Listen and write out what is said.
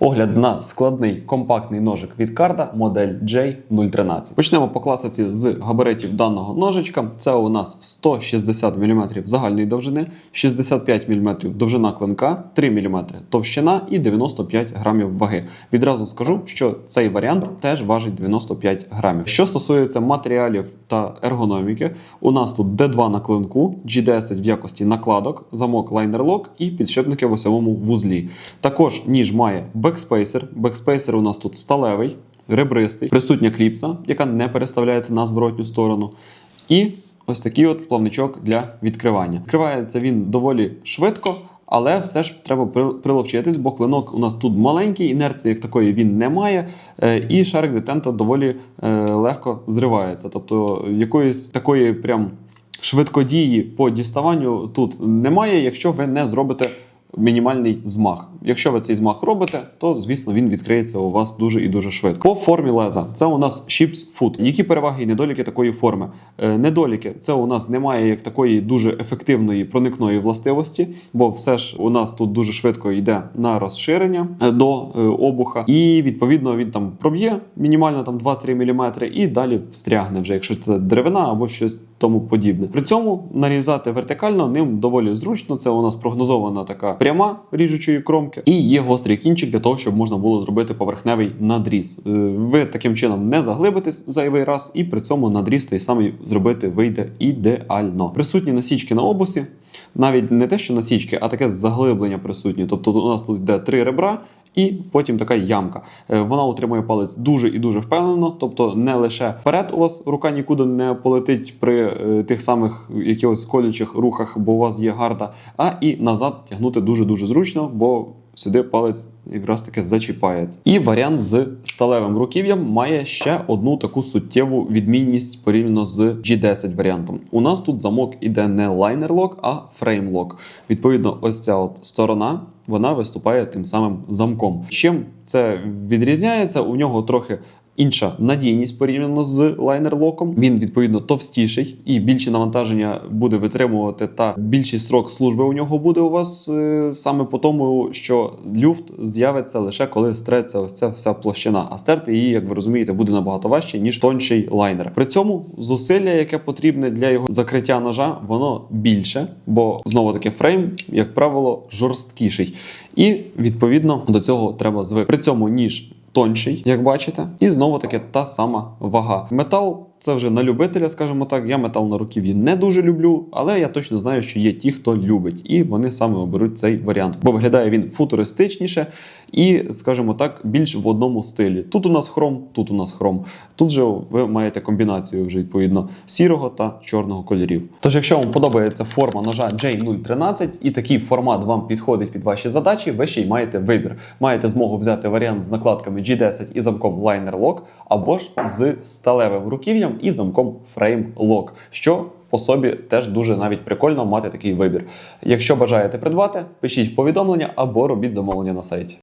Огляд на складний компактний ножик від карда модель J013. Почнемо по класиці з габаритів даного ножичка. Це у нас 160 мм загальної довжини, 65 мм довжина клинка, 3 мм товщина і 95 грамів ваги. Відразу скажу, що цей варіант теж важить 95 грамів. Що стосується матеріалів та ергономіки, у нас тут D2 на клинку, G10 в якості накладок, замок лайнер лок і підшипники в осьовому вузлі. Також ніж має бекспейсер. Бекспейсер у нас тут сталевий, ребристий, присутня кліпса, яка не переставляється на зворотню сторону. І ось такий от плавничок для відкривання. Відкривається він доволі швидко. Але все ж треба приловчитись, бо клинок у нас тут маленький, інерції як такої він не має, е, і шарик детента доволі е, легко зривається. Тобто якоїсь такої прям швидкодії по діставанню тут немає, якщо ви не зробите мінімальний змах. Якщо ви цей змах робите, то звісно він відкриється у вас дуже і дуже швидко. По формі леза це у нас Ships Foot. Які переваги і недоліки такої форми? Е, недоліки це у нас немає як такої дуже ефективної проникної властивості, бо все ж у нас тут дуже швидко йде на розширення е, до е, обуха, і відповідно він там проб'є мінімально там 2-3 мм і далі встрягне вже, якщо це деревина або щось тому подібне. При цьому нарізати вертикально ним доволі зручно. Це у нас прогнозована така пряма ріжучої кромки, і є гострий кінчик для того, щоб можна було зробити поверхневий надріз. Е, Ви таким чином не заглибитесь зайвий раз, і при цьому надріз той самий зробити вийде ідеально. Присутні насічки на обусі. Навіть не те, що насічки, а таке заглиблення присутнє. Тобто у нас тут йде три ребра, і потім така ямка. Е, Вона утримує палець дуже і дуже впевнено. Тобто, не лише вперед у вас рука нікуди не полетить при е, тих самих якихось колючих рухах, бо у вас є гарда, а і назад тягнути дуже дуже зручно, бо сюди палець якраз таки зачіпається. І варіант з сталевим руків'ям має ще одну таку суттєву відмінність порівняно з G10 варіантом. У нас тут замок іде не лайнер лок, а фрейм лок. Відповідно, ось ця от сторона. Вона виступає тим самим замком. Чим це відрізняється? У нього трохи інша надійність порівняно з лайнер-локом. Він відповідно товстіший і більше навантаження буде витримувати, та більший срок служби у нього буде у вас е, саме по тому, що люфт з'явиться лише коли стреться ось ця вся площина. А стерти її, як ви розумієте, буде набагато важче ніж тонший лайнер. При цьому зусилля, яке потрібне для його закриття ножа, воно більше, бо знову таки фрейм, як правило, жорсткіший. І відповідно до цього треба звик. При цьому ніж тонший, як бачите, і знову таки та сама вага. Метал це вже на любителя, скажімо так. Я метал на руків'ї не дуже люблю, але я точно знаю, що є ті, хто любить, і вони саме оберуть цей варіант, бо виглядає він футуристичніше і, скажімо так, більш в одному стилі. Тут у нас хром, тут у нас хром. Тут же ви маєте комбінацію вже відповідно сірого та чорного кольорів. Тож, якщо вам подобається форма ножа J013 і такий формат вам підходить під ваші задачі, ви ще й маєте вибір. Маєте змогу взяти варіант з накладками G10 і замком Liner Lock, або ж з сталевим руків'ям і замком Frame Lock, що по собі теж дуже навіть прикольно мати такий вибір. Якщо бажаєте придбати, пишіть в повідомлення або робіть замовлення на сайті.